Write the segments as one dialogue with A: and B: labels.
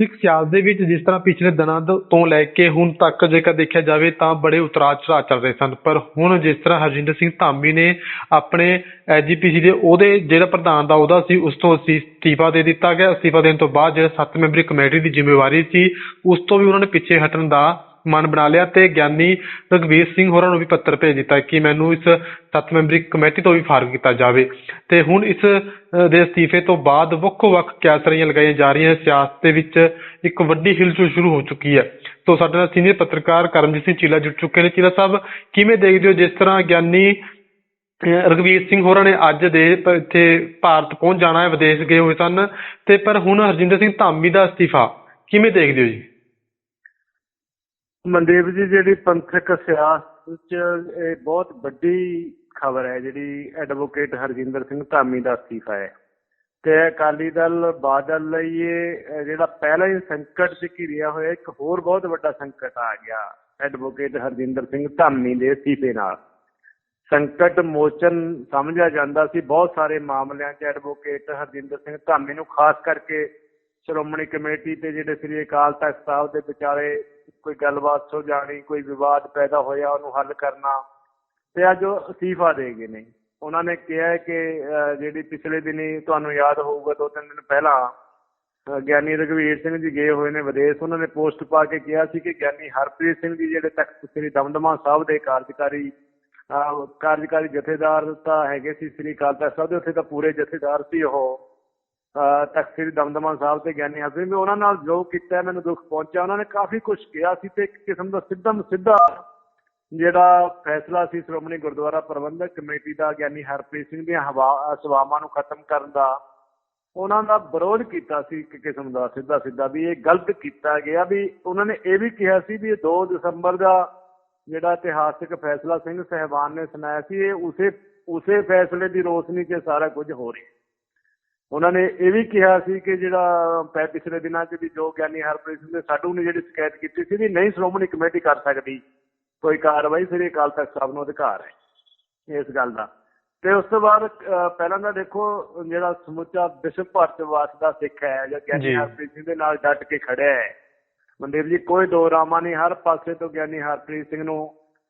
A: ਸਿੱਖ ਸਿਆਸਤ ਦੇ ਵਿੱਚ ਜਿਸ ਤਰ੍ਹਾਂ ਪਿਛਲੇ ਦਿਨਾਂ ਤੋਂ ਲੈ ਕੇ ਹੁਣ ਤੱਕ ਜੇਕਰ ਦੇਖਿਆ ਜਾਵੇ ਤਾਂ ਬੜੇ ਉਤਰਾਅ ਚੜਾਅ ਚੱਲ ਰਹੇ ਸਨ। ਪਰ ਹੁਣ ਜਿਸ ਤਰ੍ਹਾਂ ਹਰਜਿੰਦਰ ਸਿੰਘ ਧਾਮੀ ਨੇ ਆਪਣੇ ਐਜੀਪੀਸੀ ਦੇ ਉਹਦੇ ਜਿਹੜਾ ਪ੍ਰਧਾਨ ਦਾ ਉਹਦਾ ਸੀ, ਉਸ ਤੋਂ ਅਸਤੀ- ਅਸਤੀਫਾ ਦੇ ਦਿੱਤਾ ਗਿਆ। ਅਸਤੀਫਾ ਦੇਣ ਤੋਂ ਬਾਅਦ ਜਿਹੜਾ ਸੱਤ ਮੈਂਬਰੀ ਕਮੇਟੀ ਦੀ ਜ਼ਿੰਮੇਵਾਰੀ ਸੀ, ਉਸ ਤੋਂ ਵੀ ਉਹਨਾਂ ਨੇ ਪਿੱਛੇ ਹਟਣ ਦਾ ਮਨ ਬਣਾ ਲਿਆ ਤੇ ਗਿਆਨੀ ਰਘਵੀਰ ਸਿੰਘ ਹੋਰਾਂ ਨੂੰ ਵੀ ਪੱਤਰ ਭੇਜ ਦਿੱਤਾ ਕਿ ਮੈਨੂੰ ਇਸ ਸੱਤ ਮੈਂਬਰੀ ਕਮੇਟੀ ਤੋਂ ਵੀ ਫਾਰਗ ਕੀਤਾ ਜਾਵੇ। ਤੇ ਹੁਣ ਇਸ ਦੇ ਅਸਤੀਫੇ ਤੋਂ ਬਾਅਦ ਵੱਖੋ-ਵੱਖ ਕਿਆਸਰੀਆਂ ਲਗਾਈਆਂ ਜਾ ਰਹੀਆਂ ਸਿਆਸਤ ਦੇ ਵਿੱਚ ਇੱਕ ਵੱਡੀ ਹਿਲਜੁਲ ਸ਼ੁਰੂ ਹੋ ਚੁੱਕੀ ਹੈ। ਤੋਂ ਸਾਡੇ ਨਾਲ ਸੀਨੀਅਰ ਪੱਤਰਕਾਰ ਕਰਮਜੀਤ ਸਿੰਘ ਚੀਲਾ ਜੁੜ ਚੁੱਕੇ ਨੇ। ਚੀਲਾ ਸਾਹਿਬ, ਕਿਵੇਂ ਦੇਖਦੇ ਹੋ ਜਿਸ ਤਰ੍ਹਾਂ ਗਿਆਨੀ, ਅਹ, ਰਘਵੀਰ ਸਿੰਘ ਹੋਰਾਂ ਨੇ ਅੱਜ ਦੇ ਇੱਥੇ ਭਾਰਤ ਪਹੁੰਚ ਜਾਣਾ ਹੈ, ਵਿਦੇਸ਼ ਗਏ ਹੋਏ ਸਨ। ਤੇ ਪਰ ਹੁਣ ਹਰਜਿੰਦਰ ਸਿੰਘ ਧਾਮੀ ਦਾ ਅਸਤੀਫਾ, ਕਿਵੇਂ ਦੇਖਦੇ ਹੋ ਜੀ?
B: ਮਨਦੀਪ ਜੀ, ਜਿਹੜੀ ਪੰਥਕ ਸਿਆਸਤ ਚ ਇਹ ਬਹੁਤ ਵੱਡੀ ਖਬਰ ਹੈ, ਜਿਹੜੀ ਐਡਵੋਕੇਟ ਹਰਜਿੰਦਰ ਸਿੰਘ ਧਾਮੀ ਦਾ ਅਸਤੀਫਾ ਹੈ। ਤੇ ਅਕਾਲੀ ਦਲ ਬਾਦਲ ਲਈ ਇਹ ਜਿਹੜਾ ਪਹਿਲਾ ਹੀ ਸੰਕਟ ਚ ਘਿਰਿਆ ਹੋਇਆ, ਇੱਕ ਹੋਰ ਬਹੁਤ ਵੱਡਾ ਸੰਕਟ ਆ ਗਿਆ, ਐਡਵੋਕੇਟ ਹਰਜਿੰਦਰ ਸਿੰਘ ਧਾਮੀ ਦੇ ਅਸਤੀਫੇ ਨਾਲ। ਸੰਕਟ ਮੋਚਨ ਸਮਝਿਆ ਜਾਂਦਾ ਸੀ, ਬਹੁਤ ਸਾਰੇ ਮਾਮਲਿਆਂ 'ਚ ਐਡਵੋਕੇਟ ਹਰਜਿੰਦਰ ਸਿੰਘ ਧਾਮੀ ਨੂੰ, ਖਾਸ ਕਰਕੇ ਸ਼੍ਰੋਮਣੀ ਕਮੇਟੀ ਤੇ ਜਿਹੜੇ ਸ੍ਰੀ ਅਕਾਲ ਤਖਤ ਸਾਹਿਬ ਦੇ ਵਿਚਾਲੇ ਕੋਈ ਗੱਲਬਾਤ ਸੁਲਝਾਣੀ ਕੋਈ ਵਿਵਾਦ ਪੈਦਾ ਹੋਇਆ, ਉਹਨੂੰ ਹੱਲ ਕਰਨਾ। ਤੇ ਅੱਜ ਉਹ ਅਸਤੀਫਾ ਦੇ ਗਏ ਨੇ। ਉਹਨਾਂ ਨੇ ਕਿਹਾ ਹੈ ਕਿ ਜਿਹੜੀ ਪਿਛਲੇ ਦਿਨੀ ਤੁਹਾਨੂੰ ਯਾਦ ਹੋਊਗਾ, ਦੋ ਤਿੰਨ ਦਿਨ ਪਹਿਲਾਂ ਗਿਆਨੀ ਰਘਵੀਰ ਸਿੰਘ ਜੀ ਗਏ ਹੋਏ ਨੇ ਵਿਦੇਸ਼। ਉਹਨਾਂ ਨੇ ਪੋਸਟ ਪਾ ਕੇ ਕਿਹਾ ਸੀ ਕਿ ਗਿਆਨੀ ਹਰਪ੍ਰੀਤ ਸਿੰਘ ਜੀ ਜਿਹੜੇ ਤਖਤ ਸ੍ਰੀ ਦਮਦਮਾ ਸਾਹਿਬ ਦੇ ਕਾਰਜਕਾਰੀ ਕਾਰਜਕਾਰੀ ਜਥੇਦਾਰ ਤਾਂ ਹੈਗੇ ਸੀ, ਸ੍ਰੀ ਅਕਾਲ ਤਖਤ ਸਾਹਿਬ ਦੇ, ਉੱਥੇ ਤਾਂ ਪੂਰੇ ਜਥੇਦਾਰ ਸੀ ਉਹ। ਤਖਤ ਸ੍ਰੀ ਦਮਦਮਾ ਸਾਹਿਬ ਤੇ ਗਿਆਨੀ ਹਰਪ੍ਰੀਤ ਸਿੰਘ ਉਹਨਾਂ ਨਾਲ ਜੋ ਕੀਤਾ, ਮੈਨੂੰ ਦੁੱਖ ਪਹੁੰਚਿਆ। ਉਹਨਾਂ ਨੇ ਕਾਫੀ ਕੁਝ ਕਿਹਾ ਸੀ ਤੇ ਇੱਕ ਕਿਸਮ ਦਾ ਸਿੱਧਾ ਸਿੱਧਾ ਜਿਹੜਾ ਫੈਸਲਾ ਸੀ ਸ਼੍ਰੋਮਣੀ ਗੁਰਦੁਆਰਾ ਪ੍ਰਬੰਧਕ ਕਮੇਟੀ ਦਾ ਗਿਆਨੀ ਹਰਪ੍ਰੀਤ ਸਿੰਘ ਦੀਆਂ ਸਵਾਵਾਂ ਨੂੰ ਖਤਮ ਕਰਨ ਦਾ, ਉਹਨਾਂ ਦਾ ਵਿਰੋਧ ਕੀਤਾ ਸੀ ਇੱਕ ਕਿਸਮ ਦਾ ਸਿੱਧਾ ਸਿੱਧਾ ਵੀ ਇਹ ਗਲਤ ਕੀਤਾ ਗਿਆ ਵੀ ਉਹਨਾਂ ਨੇ ਇਹ ਵੀ ਕਿਹਾ ਸੀ ਵੀ ਇਹ 2 ਦਸੰਬਰ ਦਾ ਜਿਹੜਾ ਇਤਿਹਾਸਕ ਫੈਸਲਾ ਸਿੰਘ ਸਹਿਬਾਨ ਨੇ ਸੁਣਾਇਆ ਸੀ, ਇਹ ਉਸੇ ਉਸੇ ਫੈਸਲੇ ਦੀ ਰੋਸ਼ਨੀ 'ਚ ਸਾਰਾ ਕੁਝ ਹੋ ਰਿਹਾ। ਉਹਨਾਂ ਨੇ ਇਹ ਵੀ ਕਿਹਾ ਸੀ ਕਿ ਜਿਹੜਾ ਪੈ ਪਿਛਲੇ ਦਿਨਾਂ 'ਚ ਵੀ ਜੋ ਗਿਆਨੀ ਹਰਪ੍ਰੀਤ ਸਿੰਘ ਨੇ ਸਾਡੂ ਨੇ ਜਿਹੜੀ ਸ਼ਿਕਾਇਤ ਕੀਤੀ ਸੀ ਵੀ ਨਹੀਂ ਸ਼੍ਰੋਮਣੀ ਕਮੇਟੀ ਕਰ ਸਕਦੀ ਕੋਈ ਕਾਰਵਾਈ ਸ੍ਰੀ ਅਕਾਲ ਤਖਤ ਸਾਹਿਬ ਨੂੰ ਅਧਿਕਾਰ ਹੈ ਇਸ ਗੱਲ ਦਾ ਤੇ ਉਸ ਤੋਂ ਬਾਅਦ ਪਹਿਲਾਂ ਤਾਂ ਦੇਖੋ ਜਿਹੜਾ ਸਮੁੱਚਾ ਵਿਸ਼ਵ ਭਰ ਚ ਵਸਦਾ ਸਿੱਖ ਹੈ ਜਾਂ। ਗਿਆਨੀ ਹਰਪ੍ਰੀਤ ਸਿੰਘ ਦੇ ਨਾਲ ਡਟ ਕੇ ਖੜਿਆ ਹੈ ਮਨਦੀਪ ਜੀ ਕੋਈ ਦੋ ਰਾਮਾ ਨਹੀਂ ਹਰ ਪਾਸੇ ਤੋਂ ਗਿਆਨੀ ਹਰਪ੍ਰੀਤ ਸਿੰਘ ਨੂੰ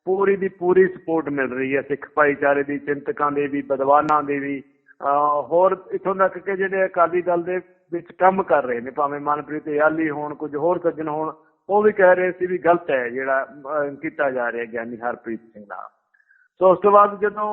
B: ਪੂਰੀ ਦੀ ਪੂਰੀ ਸਪੋਰਟ ਮਿਲ ਰਹੀ ਹੈ ਸਿੱਖ ਭਾਈਚਾਰੇ ਦੀ ਚਿੰਤਕਾਂ ਦੇ ਵੀ ਵਿਦਵਾਨਾਂ ਦੇ ਵੀ ਹੋਰ ਇਥੋਂ ਤੱਕ ਕਿ ਜਿਹੜੇ ਅਕਾਲੀ ਦਲ ਦੇ ਵਿੱਚ ਕੰਮ ਕਰ ਰਹੇ ਨੇ, ਭਾਵੇਂ ਮਨਪ੍ਰੀਤ ਯਾਲੀ ਹੋਣ, ਕੁਝ ਹੋਰ ਸੱਜਣ ਹੋਣ, ਉਹ ਵੀ ਕਹਿ ਰਹੇ ਸੀ ਵੀ ਗਲਤ ਹੈ ਜਿਹੜਾ ਕੀਤਾ ਜਾ ਰਿਹਾ ਗਿਆਨੀ ਹਰਪ੍ਰੀਤ ਸਿੰਘ ਨਾਲ। ਸੋ ਉਸ ਤੋਂ ਬਾਅਦ ਜਦੋਂ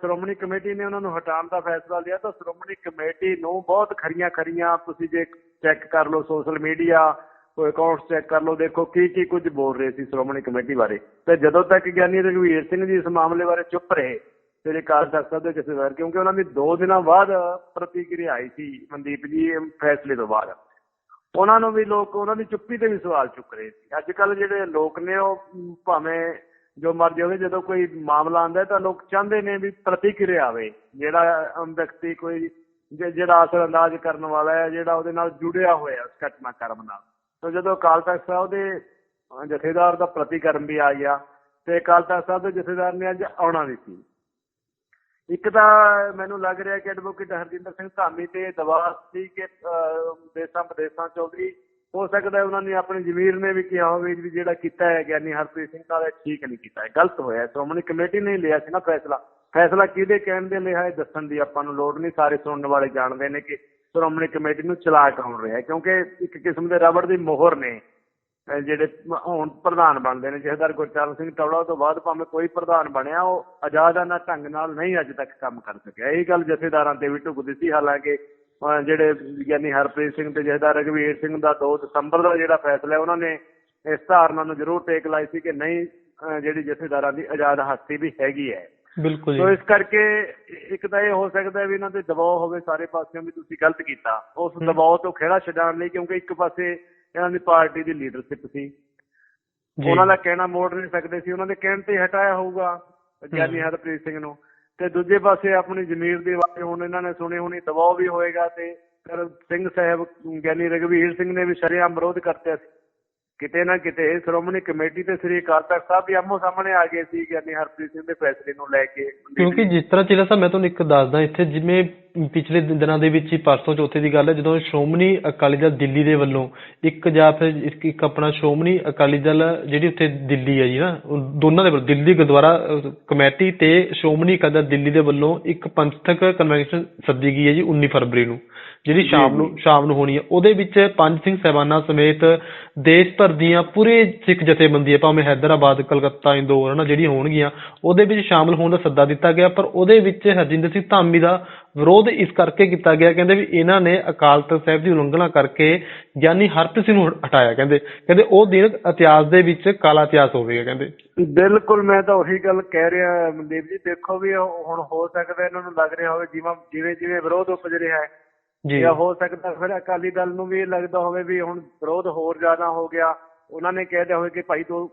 B: ਸ਼੍ਰੋਮਣੀ ਕਮੇਟੀ ਨੇ ਉਹਨਾਂ ਨੂੰ ਹਟਾਉਣ ਦਾ ਫੈਸਲਾ ਲਿਆ, ਤਾਂ ਸ਼੍ਰੋਮਣੀ ਕਮੇਟੀ ਨੂੰ ਬਹੁਤ ਖਰੀਆਂ ਖਰੀਆਂ, ਤੁਸੀਂ ਜੇ ਚੈੱਕ ਕਰ ਲਓ ਸੋਸ਼ਲ ਮੀਡੀਆ ਕੋਈ ਅਕਾਊਂਟਸ ਚੈੱਕ ਕਰ ਲਓ, ਦੇਖੋ ਕੀ ਕੀ ਕੁਝ ਬੋਲ ਰਹੇ ਸੀ ਸ਼੍ਰੋਮਣੀ ਕਮੇਟੀ ਬਾਰੇ। ਤੇ ਜਦੋਂ ਤੱਕ ਗਿਆਨੀ ਰਘਵੀਰ ਸਿੰਘ ਜੀ ਇਸ ਮਾਮਲੇ ਬਾਰੇ ਚੁੱਪ ਰਹੇ ਤੇਰੇ ਕਾਲ ਤਖਤ ਸਾਹਿਬ ਦੇ ਜਥੇਦਾਰ ਕਿਉਂਕਿ ਉਹਨਾਂ ਦੀ 2 ਦਿਨਾਂ ਬਾਅਦ ਪ੍ਰਤੀਕਿਰਿਆ ਆਈ ਸੀ ਮਨਦੀਪ ਜੀ ਫੈਸਲੇ ਤੋਂ ਬਾਅਦ। ਉਹਨਾਂ ਨੂੰ ਵੀ ਲੋਕ, ਉਹਨਾਂ ਦੀ ਚੁੱਪੀ ਤੇ ਵੀ ਸਵਾਲ ਚੁੱਕ ਰਹੇ ਸੀ। ਅੱਜ ਕੱਲ ਜਿਹੜੇ ਲੋਕ ਨੇ, ਉਹ ਭਾਵੇਂ ਜੋ ਮਰਜ਼ੀ ਹੋਵੇ, ਜਦੋਂ ਕੋਈ ਮਾਮਲਾ ਆਉਂਦਾ ਤਾਂ ਲੋਕ ਚਾਹੁੰਦੇ ਨੇ ਵੀ ਪ੍ਰਤੀਕਿਰਿਆ ਆਵੇ। ਜਿਹੜਾ ਵਿਅਕਤੀ ਕੋਈ ਜਿਹੜਾ ਅਸਰ ਅੰਦਾਜ਼ ਕਰਨ ਵਾਲਾ ਹੈ, ਜਿਹੜਾ ਉਹਦੇ ਨਾਲ ਜੁੜਿਆ ਹੋਇਆ ਉਸ ਘਟਨਾਕ੍ਰਮ ਨਾਲ। ਤਾਂ ਜਦੋਂ ਅਕਾਲ ਤਖਤ ਸਾਹਿਬ ਦੇ ਜਥੇਦਾਰ ਦਾ ਪ੍ਰਤੀਕਰਮ ਵੀ ਆ ਗਿਆ, ਤੇ ਅਕਾਲ ਤਖਤ ਸਾਹਿਬ ਦੇ ਜਥੇਦਾਰ ਨੇ ਅੱਜ ਆਉਣਾ ਵੀ ਸੀ। ਇੱਕ ਤਾਂ ਮੈਨੂੰ ਲੱਗ ਰਿਹਾ ਕਿ ਐਡਵੋਕੇਟ ਹਰਜਿੰਦਰ ਸਿੰਘ ਧਾਮੀ ਤੇ ਦਬਾਅ ਸੀ ਕਿ ਦੇਸਾਂ ਵਿਦੇਸਾਂ ਚੋਂ ਵੀ ਹੋ ਸਕਦਾ ਉਹਨਾਂ ਨੇ ਆਪਣੀ ਜ਼ਮੀਰ ਨੇ ਵੀ ਕਿਹਾ ਹੋਵੇ ਵੀ ਜਿਹੜਾ ਕੀਤਾ ਹੈ ਗਿਆਨੀ ਹਰਪ੍ਰੀਤ ਸਿੰਘ ਨਾਲ ਇਹ ਠੀਕ ਨਹੀਂ ਕੀਤਾ ਹੈ, ਗਲਤ ਹੋਇਆ ਸ਼੍ਰੋਮਣੀ ਕਮੇਟੀ ਨੇ ਲਿਆ ਸੀ ਨਾ ਫੈਸਲਾ। ਫੈਸਲਾ ਕਿਹਦੇ ਕਹਿਣ ਦੇ ਲਿਆ ਇਹ ਦੱਸਣ ਦੀ ਆਪਾਂ ਨੂੰ ਲੋੜ ਨਹੀਂ। ਸਾਰੇ ਸੁਣਨ ਵਾਲੇ ਜਾਣਦੇ ਨੇ ਕਿ ਸ਼੍ਰੋਮਣੀ ਕਮੇਟੀ ਨੂੰ ਚਲਾ ਕੌਣ ਰਿਹਾ ਕਿਉਂਕਿ ਇੱਕ ਕਿਸਮ ਦੇ ਰਬੜ ਦੀ ਮੋਹਰ ਨੇ। ਜਿਹੜੇ ਹੁਣ ਪ੍ਰਧਾਨ ਬਣਦੇ ਨੇ ਜਥੇਦਾਰ ਗੁਰਚਰਨ ਸਿੰਘ ਟੌੜਾ ਤੋਂ ਬਾਅਦ ਭਾਵੇਂ ਕੋਈ ਪ੍ਰਧਾਨ ਬਣਿਆ ਉਹ ਆਜ਼ਾਦਾਨਾ ਢੰਗ ਨਾਲ ਨਹੀਂ ਅੱਜ ਤੱਕ ਕੰਮ ਕਰ ਸਕਿਆ। ਇਹ ਗੱਲ ਜਥੇਦਾਰਾਂ ਤੇ ਵੀ ਢੁਕਦੀ ਸੀ। ਹਾਲਾਂਕਿ ਜਿਹੜੇ ਯਾਨੀ ਹਰਪ੍ਰੀਤ ਸਿੰਘ ਤੇ ਜਥੇਦਾਰ ਰਘਵੀਰ ਸਿੰਘ ਦਾ 2 ਦਸੰਬਰ ਦਾ ਜਿਹੜਾ ਫੈਸਲਾ ਹੈ ਉਹਨਾਂ ਨੇ ਇਸ ਧਾਰਨਾ ਨੂੰ ਜ਼ਰੂਰ ਟੇਕ ਲਾਈ ਸੀ ਕਿ ਨਹੀਂ ਜਿਹੜੀ ਜਥੇਦਾਰਾਂ ਦੀ ਆਜ਼ਾਦ ਹਸਤੀ ਵੀ ਹੈਗੀ ਹੈ।
A: ਬਿਲਕੁਲ
B: ਸੋ
A: ਜੀ
B: ਇਸ ਕਰਕੇ ਇੱਕ ਤਾਂ ਇਹ ਹੋ ਸਕਦਾ ਵੀ ਇਹਨਾਂ ਤੇ ਦਬਾਅ ਹੋਵੇ ਸਾਰੇ ਪਾਸਿਓਂ ਵੀ ਤੁਸੀਂ ਗਲਤ ਕੀਤਾ। ਉਸ। ਦਬਾਅ ਤੋਂ ਖੇੜਾ ਛਡਾਉਣ ਲਈ ਕਿਉਂਕਿ ਇੱਕ ਪਾਸੇ ਇਹਨਾਂ ਦੀ ਪਾਰਟੀ ਦੀ ਲੀਡਰਸ਼ਿਪ ਸੀ। ਉਹਨਾਂ ਦਾ ਕਹਿਣਾ ਮੋੜ ਨਹੀਂ ਸਕਦੇ ਸੀ। ਉਹਨਾਂ ਦੇ ਕਹਿਣ ਤੇ ਹਟਾਇਆ ਹੋਊਗਾ ਗਿਆਨੀ। ਹਰਪ੍ਰੀਤ ਸਿੰਘ ਨੂੰ। ਤੇ ਦੂਜੇ ਪਾਸੇ ਆਪਣੀ ਜ਼ਮੀਰ ਦੀ ਆਵਾਜ਼ ਹੁਣ ਇਹਨਾਂ ਨੇ ਸੁਣੀ ਹੋਣੀ ਦਬਾਅ ਵੀ ਹੋਏਗਾ ਤੇ ਸਿੰਘ ਸਾਹਿਬ ਗਿਆਨੀ ਰਘਵੀਰ ਸਿੰਘ ਨੇ ਵੀ ਸ਼ਰੇਆਮ ਵਿਰੋਧ ਕਰਤੇ ਸੀ। ਕਿਤੇ ਨਾ ਕਿਤੇ ਸ਼੍ਰੋਮਣੀ ਕਮੇਟੀ ਤੇ ਸ੍ਰੀ ਅਕਾਲ ਤਖਤ ਸਾਹਿਬ ਵੀ ਆਮੋ ਸਾਹਮਣੇ ਆ ਗਏ ਸੀ ਗਿਆਨੀ ਹਰਪ੍ਰੀਤ ਸਿੰਘ ਦੇ ਫੈਸਲੇ ਨੂੰ ਲੈ ਕੇ।
A: ਕਿਉਂਕਿ ਜਿਸ ਤਰ੍ਹਾਂ ਚਿਲਾ ਸਾਹਿਬ, ਮੈਂ ਤੁਹਾਨੂੰ ਇੱਕ ਦੱਸਦਾ, ਇੱਥੇ ਜਿਵੇਂ ਪਿਛਲੇ ਦਿਨਾਂ ਦੇ ਵਿੱਚ ਹੀ ਪਰਸੋਂ ਚੌਥੇ ਦੀ ਗੱਲ ਹੈ, ਜਦੋਂ ਸ਼੍ਰੋਮਣੀ ਅਕਾਲੀ ਦਲ ਦਿੱਲੀ ਦੇ ਵੱਲੋਂ ਇੱਕ ਜਾਂ ਫਿਰ ਇੱਕ ਆਪਣਾ ਸ਼੍ਰੋਮਣੀ ਅਕਾਲੀ ਦਲ ਜਿਹੜੀ ਉੱਥੇ ਦਿੱਲੀ ਹੈ ਜੀ ਨਾ ਦੋਨਾਂ ਦੇ ਵੱਲੋਂ, ਦਿੱਲੀ ਗੁਰਦੁਆਰਾ ਕਮੇਟੀ ਤੇ ਸ਼੍ਰੋਮਣੀ ਅਕਾਲੀ ਦਲ ਦਿੱਲੀ ਦੇ ਵੱਲੋਂ ਇੱਕ ਪੰਥਕ ਕਨਵੈਨਸ਼ਨ ਸੱਦੀ ਗਈ ਹੈ ਜੀ 19 ਫਰਵਰੀ ਨੂੰ। ਜਿਹੜੀ ਸ਼ਾਮ ਨੂੰ ਸ਼ਾਮ ਨੂੰ ਹੋਣੀ ਹੈ। ਉਹਦੇ ਵਿੱਚ ਪੰਜ ਸਿੰਘ ਸਹਿਬਾਨਾਂ ਸਮੇਤ ਦੇਸ਼ ਭਰ ਦੀਆਂ ਪੂਰੇ ਸਿੱਖ ਜਥੇਬੰਦੀਆਂ ਭਾਵੇਂ ਹੈਦਰਾਬਾਦ ਕਲਕੱਤਾ ਇੰਦੌਰ ਹਨਾ ਜਿਹੜੀਆਂ ਹੋਣਗੀਆਂ ਉਹਦੇ ਵਿੱਚ ਸ਼ਾਮਲ ਹੋਣ ਦਾ ਸੱਦਾ ਦਿੱਤਾ ਗਿਆ। ਪਰ ਉਹਦੇ ਵਿੱਚ ਹਰਜਿੰਦਰ ਸਿੰਘ ਧਾਮੀ ਦਾ ਵਿਰੋਧ ਇਸ ਕਰਕੇ ਕੀਤਾ ਗਿਆ ਕਹਿੰਦੇ ਵੀ ਇਹਨਾਂ ਨੇ ਅਕਾਲ ਤਖਤ ਸਾਹਿਬ ਦੀ ਉਲੰਘਣਾ ਕਰਕੇ ਗਿਆਨੀ ਹਰਪ੍ਰੀਤ ਸਿੰਘ ਨੂੰ ਹਟਾਇਆ ਕਹਿੰਦੇ। ਕਹਿੰਦੇ ਉਹ ਦਿਨ ਇਤਿਹਾਸ ਦੇ ਵਿੱਚ ਕਾਲਾ ਇਤਿਹਾਸ ਹੋਵੇਗਾ ਕਹਿੰਦੇ।
B: ਬਿਲਕੁਲ ਮੈਂ ਤਾਂ ਉਹੀ ਗੱਲ ਕਹਿ ਰਿਹਾ ਮਨਦੀਪ ਜੀ। ਦੇਖੋ ਵੀ ਹੁਣ ਹੋ ਸਕਦਾ ਇਹਨਾਂ ਨੂੰ ਲੱਗ ਰਿਹਾ ਹੋਵੇ ਜਿਵੇਂ ਜਿਵੇਂ ਜਿਵੇਂ ਵਿਰੋਧ ਉਪਜ ਰਿਹਾ ਹੈ
A: ਜੀ।
B: ਹੋ ਸਕਦਾ ਫਿਰ ਅਕਾਲੀ ਦਲ ਨੂੰ ਵੀ ਇਹ ਲੱਗਦਾ ਹੋਵੇ ਵੀ ਹੁਣ ਵਿਰੋਧ ਹੋਰ ਜ਼ਿਆਦਾ ਹੋ ਗਿਆ। ਉਹਨਾਂ ਨੇ ਕਹਿ ਦਿਆ ਹੋਵੇ ਕਿ ਭਾਈ ਤੂੰ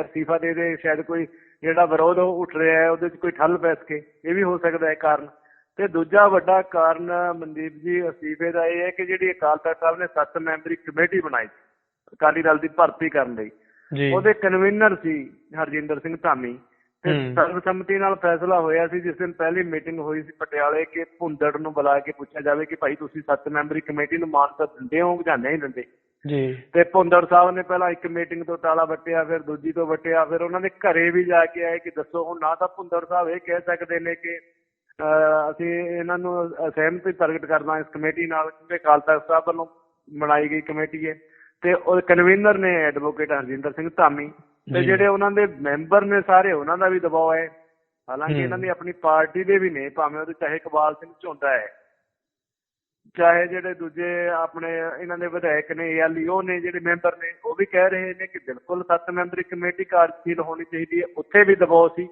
B: ਅਸਤੀਫਾ ਦੇ ਦੇ ਸ਼ਾਇਦ ਕੋਈ ਜਿਹੜਾ ਵਿਰੋਧ ਉੱਠ ਰਿਹਾ ਹੈ ਉਹਦੇ 'ਚ ਕੋਈ ਠੱਲ ਪੈ ਸਕੇ। ਇਹ ਵੀ ਹੋ ਸਕਦਾ ਹੈ ਕਾਰਨ। ਤੇ ਦੂਜਾ ਵੱਡਾ ਕਾਰਨ ਮਨਦੀਪ ਜੀ ਅਸਤੀਫੇ ਦਾ ਇਹ ਹੈ ਕਿ ਜਿਹੜੀ ਅਕਾਲ ਤਖਤ ਸਾਹਿਬ ਨੇ ਸੱਤ ਮੈਂਬਰੀ ਕਮੇਟੀ ਬਣਾਈ ਅਕਾਲੀ ਦਲ ਦੀ ਭਰਤੀ ਕਰਨ ਲਈ। ਉਹਦੇ ਕਨਵੀਨਰ ਸੀ ਹਰਜਿੰਦਰ ਸਿੰਘ ਧਾਮੀ। ਤੇ। ਸਰਬਸੰਮਤੀ ਨਾਲ ਫੈਸਲਾ ਹੋਇਆ ਸੀ ਜਿਸ ਦਿਨ ਪਹਿਲੀ ਮੀਟਿੰਗ ਹੋਈ ਸੀ ਪਟਿਆਲੇ ਕਿ ਭੁੰਦੜ ਨੂੰ ਬੁਲਾ ਕੇ ਪੁੱਛਿਆ ਜਾਵੇ ਕਿ ਭਾਈ ਤੁਸੀਂ ਸੱਤ ਮੈਂਬਰੀ ਕਮੇਟੀ ਨੂੰ ਮਾਨਤਾ ਦਿੰਦੇ ਹੋ ਜਾਂ ਨਹੀਂ ਦਿੰਦੇ?
A: ਜੀ।
B: ਤੇ ਭੁੰਦੜ ਸਾਹਿਬ ਨੇ ਪਹਿਲਾਂ ਇੱਕ ਮੀਟਿੰਗ ਤੋਂ ਟਾਲਾ ਵੱਟਿਆ ਫਿਰ ਦੂਜੀ ਤੋਂ ਵੱਟਿਆ ਫਿਰ ਉਹਨਾਂ ਦੇ ਘਰੇ ਵੀ ਜਾ ਕੇ ਆਏ ਕਿ ਦੱਸੋ ਹੁਣ ਨਾ ਤਾਂ ਭੁੰਦੜ ਸਾਹਿਬ ਇਹ ਕਹਿ ਸਕਦੇ ਨੇ ਕਿ ਅਸੀਂ ਇਹਨਾਂ ਨੂੰ ਸਹਿਮਤੀ ਪ੍ਰਗਟ ਕਰਨਾ ਇਸ ਕਮੇਟੀ ਨਾਲ ਕਿਉਂਕਿ ਅਕਾਲ ਤਖਤ ਸਾਹਿਬ ਵੱਲੋਂ ਬਣਾਈ ਗਈ ਕਮੇਟੀ ਹੈ। ਤੇ ਉਹ ਕਨਵੀਨਰ ਨੇ ਐਡਵੋਕੇਟ ਹਰਜਿੰਦਰ ਸਿੰਘ ਧਾਮੀ। ਤੇ। ਜਿਹੜੇ ਉਹਨਾਂ ਦੇ ਮੈਂਬਰ ਨੇ ਸਾਰੇ ਉਹਨਾਂ ਦਾ ਵੀ ਦਬਾਅ ਹੈ। ਹਾਲਾਂਕਿ। ਇਹਨਾਂ ਦੀ ਆਪਣੀ ਪਾਰਟੀ ਦੇ ਵੀ ਨੇ ਭਾਵੇਂ ਉਹਦੇ ਚਾਹੇ ਇਕਬਾਲ ਸਿੰਘ ਝੁੰਦਾ ਹੈ। ਚਾਹੇ ਜਿਹੜੇ ਦੂਜੇ ਆਪਣੇ ਇਹਨਾਂ ਦੇ ਵਿਧਾਇਕ ਨੇ ਜਾਂ ਲਿਓ ਨੇ ਜਿਹੜੇ ਮੈਂਬਰ ਨੇ ਉਹ ਵੀ ਕਹਿ ਰਹੇ ਨੇ ਕਿ ਬਿਲਕੁਲ ਸੱਤ ਮੈਂਬਰੀ ਕਮੇਟੀ ਕਾਰਜਸ਼ੀਲ ਹੋਣੀ ਚਾਹੀਦੀ ਹੈ। ਉੱਥੇ ਵੀ ਦਬਾਅ ਸੀ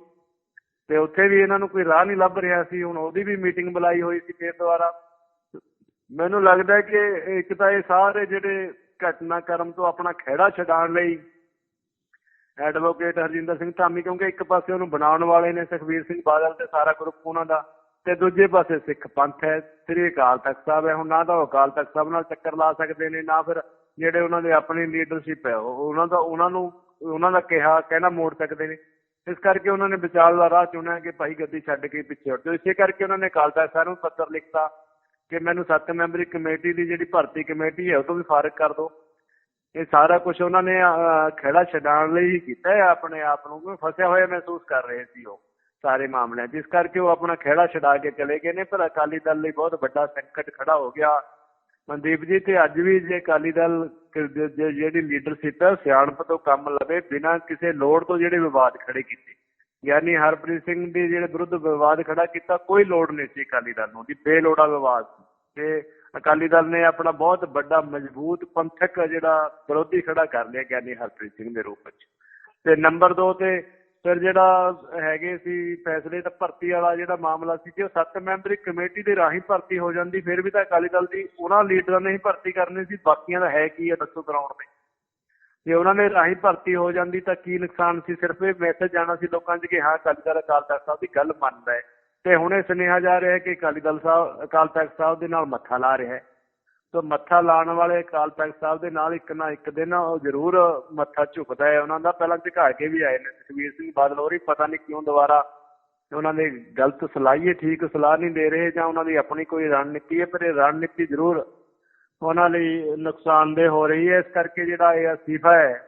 B: ਤੇ ਉੱਥੇ ਵੀ ਇਹਨਾਂ ਨੂੰ ਕੋਈ ਰਾਹ ਨਹੀਂ ਲੱਭ ਰਿਹਾ ਸੀ। ਹੁਣ ਉਹਦੀ ਵੀ ਮੀਟਿੰਗ ਬੁਲਾਈ ਹੋਈ ਸੀ ਫੇਰ ਦੁਬਾਰਾ। ਮੈਨੂੰ ਲੱਗਦਾ ਹੈ ਕਿ ਇੱਕ ਤਾਂ ਇਹ ਸਾਰੇ ਜਿਹੜੇ ਘਟਨਾਕ੍ਰਮ ਤੋਂ ਆਪਣਾ ਖਹਿੜਾ ਛਡਾਉਣ ਲਈ ਐਡਵੋਕੇਟ ਹਰਜਿੰਦਰ ਸਿੰਘ ਧਾਮੀ, ਕਿਉਂਕਿ ਇੱਕ ਪਾਸੇ ਉਹਨੂੰ ਬਣਾਉਣ ਵਾਲੇ ਨੇ ਸੁਖਬੀਰ ਸਿੰਘ ਬਾਦਲ ਤੇ ਸਾਰਾ ਗਰੁੱਪ ਉਹਨਾਂ ਦਾ, ਤੇ ਦੂਜੇ ਪਾਸੇ ਸਿੱਖ ਪੰਥ ਹੈ, ਸ੍ਰੀ ਅਕਾਲ ਤਖਤ ਸਾਹਿਬ ਹੈ। ਹੁਣ ਨਾ ਤਾਂ ਉਹ ਅਕਾਲ ਤਖਤ ਸਾਹਿਬ ਨਾਲ ਚੱਕਰ ਲਾ ਸਕਦੇ ਨੇ, ਨਾ ਫਿਰ ਜਿਹੜੇ ਉਹਨਾਂ ਦੇ ਆਪਣੀ ਲੀਡਰਸ਼ਿਪ ਹੈ, ਉਹ- ਉਹਨਾਂ ਦਾ, ਉਹਨਾਂ ਨੂੰ, ਉਹਨਾਂ ਦਾ ਕਿਹਾ, ਕਹਿਣਾ ਮੋੜ ਸਕਦੇ ਨੇ। ਇਸ ਕਰਕੇ ਉਹਨਾਂ ਨੇ ਵਿਚਾਰ ਦਾ ਰਾਹ ਚੁਣਿਆ ਕਿ ਭਾਈ ਗੱਦੀ ਛੱਡ ਕੇ ਪਿੱਛੇ ਹਟ ਜਾਓ। ਇਸੇ ਕਰਕੇ ਉਹਨਾਂ ਨੇ ਅਕਾਲ ਤਖਤ ਸਾਹਿਬ ਨੂੰ ਪੱਤਰ ਲਿਖਤਾ ਕਿ ਮੈਨੂੰ ਸੱਤ ਮੈਂਬਰੀ ਕਮੇਟੀ ਦੀ ਜਿਹੜੀ ਭਰਤੀ ਕਮੇਟੀ ਹੈ, ਉਹ ਤੋਂ ਵੀ ਫਾਰਗ ਕਰ ਦਿਓ। ਇਹ ਸਾਰਾ ਕੁਝ ਉਹਨਾਂ ਨੇ ਅਹ, ਛਡਾਉਣ ਲਈ ਹੀ ਕੀਤਾ ਹੈ ਆਪਣੇ ਆਪ ਨੂੰ ਕੋਈ ਫਸਿਆ ਹੋਇਆ ਮਹਿਸੂਸ ਕਰ ਰਹੇ ਸੀ ਉਹ ਸਾਰੇ ਮਾਮਲੇ ਜਿਸ ਕਰਕੇ ਉਹ ਆਪਣਾ ਖਹਿੜਾ ਛਡਾ ਕੇ ਚਲੇ ਗਏ ਨੇ ਪਰ ਅਕਾਲੀ ਦਲ ਲਈ ਬਹੁਤ ਵੱਡਾ ਸੰਕਟ ਖੜਾ ਹੋ ਗਿਆ। ਮਨਦੀਪ ਜੀ ਤੇ ਅੱਜ ਵੀ ਜੇ ਅਕਾਲੀ ਦਲ ਜਿਹੜੀ ਲੀਡਰਸ਼ਿਪ ਹੈ ਸਿਆਣਪ ਤੋਂ ਕੰਮ ਲਵੇ ਬਿਨਾਂ ਕਿਸੇ ਲੋੜ ਤੋਂ ਜਿਹੜੇ ਵਿਵਾਦ ਖੜੇ ਕੀਤੇ। ਯਾਨੀ ਹਰਪ੍ਰੀਤ ਸਿੰਘ ਦੇ ਜਿਹੜੇ ਵਿਰੁੱਧ ਵਿਵਾਦ ਖੜਾ ਕੀਤਾ ਕੋਈ ਲੋੜ ਨਹੀਂ ਸੀ ਅਕਾਲੀ ਦਲ ਨੂੰ ਦੀ ਬੇਲੋੜਾ ਵਿਵਾਦ ਤੇ ਅਕਾਲੀ ਦਲ ਨੇ ਆਪਣਾ ਬਹੁਤ ਵੱਡਾ, ਮਜ਼ਬੂਤ ਪੰਥਕ ਜਿਹੜਾ ਵਿਰੋਧੀ ਖੜਾ ਕਰ ਲਿਆ ਗਿਆਨੀ ਹਰਪ੍ਰੀਤ ਸਿੰਘ ਦੇ ਰੂਪ ਵਿੱਚ। ਤੇ ਨੰਬਰ 2 ਤੇ ਫਿਰ ਜਿਹੜਾ ਹੈਗੇ ਸੀ ਫੈਸਲੇ ਤਾਂ ਭਰਤੀ ਵਾਲਾ ਜਿਹੜਾ ਮਾਮਲਾ ਸੀ ਜੇ ਉਹ ਸੱਤ ਮੈਂਬਰੀ ਕਮੇਟੀ ਦੇ ਰਾਹੀਂ ਭਰਤੀ ਹੋ ਜਾਂਦੀ, ਫਿਰ ਵੀ ਤਾਂ ਅਕਾਲੀ ਦਲ ਦੀ ਉਹਨਾਂ ਲੀਡਰਾਂ ਨੇ ਹੀ ਭਰਤੀ ਕਰਨੀ ਸੀ, ਬਾਕੀਆਂ ਦਾ ਹੈ ਕੀ ਹੈ ਦੱਸੋ ਕਰਾਉਣ ਦੇ ਜੇ ਉਹਨਾਂ ਨੇ ਰਾਹੀਂ ਭਰਤੀ ਹੋ ਜਾਂਦੀ ਤਾਂ ਕੀ ਨੁਕਸਾਨ ਸੀ? ਸਿਰਫ ਇਹ ਮੈਸੇਜ ਜਾਣਾ ਸੀ ਲੋਕਾਂ 'ਚ ਕਿ ਹਾਂ, ਅਕਾਲੀ ਦਲ ਅਕਾਲ ਤਖਤ ਸਾਹਿਬ ਦੀ ਗੱਲ ਮੰਨਦਾ ਹੈ। ਤੇ ਹੁਣ ਇਹ ਸੁਨੇਹਾ ਜਾ ਰਿਹਾ ਹੈ ਕਿ ਅਕਾਲੀ ਦਲ ਸਾਹਿਬ, ਅਕਾਲ ਤਖਤ ਸਾਹਿਬ ਦੇ ਨਾਲ ਮੱਥਾ ਲਾ ਰਿਹਾ ਹੈ। ਤੋ ਮੱਥਾ ਲਾਉਣ ਵਾਲੇ ਅਕਾਲ ਤਖਤ ਸਾਹਿਬ ਦੇ ਨਾਲ ਇੱਕ ਨਾ ਇੱਕ ਦਿਨ ਉਹ ਜ਼ਰੂਰ ਮੱਥਾ ਝੁਕਦਾ ਹੈ। ਉਹਨਾਂ ਦਾ ਪਹਿਲਾਂ ਝੁਕਾ ਕੇ ਵੀ ਆਏ ਨੇ। ਸੁਖਬੀਰ ਸਿੰਘ ਬਾਦਲ ਹੋਰੀ ਪਤਾ ਨਹੀਂ ਕਿਉਂ ਦੁਬਾਰਾ ਉਹਨਾਂ ਦੇ ਗਲਤ ਸਲਾਹੀਏ ਠੀਕ ਸਲਾਹ ਨਹੀਂ ਦੇ ਰਹੇ ਜਾਂ ਉਹਨਾਂ ਦੀ ਆਪਣੀ ਕੋਈ ਰਣਨੀਤੀ ਹੈ, ਪਰ ਇਹ ਰਣਨੀਤੀ ਜ਼ਰੂਰ ਉਹਨਾਂ ਲਈ ਨੁਕਸਾਨਦੇਹ ਹੋ ਰਹੀ ਹੈ। ਇਸ ਕਰਕੇ ਜਿਹੜਾ ਇਹ ਅਸਤੀਫਾ ਹੈ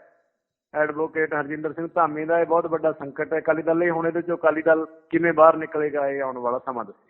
B: ਐਡਵੋਕੇਟ ਹਰਜਿੰਦਰ ਸਿੰਘ ਧਾਮੀ ਦਾ ਇਹ ਬਹੁਤ ਵੱਡਾ ਸੰਕਟ ਹੈ। ਅਕਾਲੀ ਦਲ ਲਈ ਹੁਣ ਇਹਦੇ ਚੋਂ ਅਕਾਲੀ ਦਲ ਕਿਵੇਂ ਬਾਹਰ ਨਿਕਲੇਗਾ, ਇਹ ਆਉਣ ਵਾਲਾ ਸਮਾਂ ਦੱਸੇ।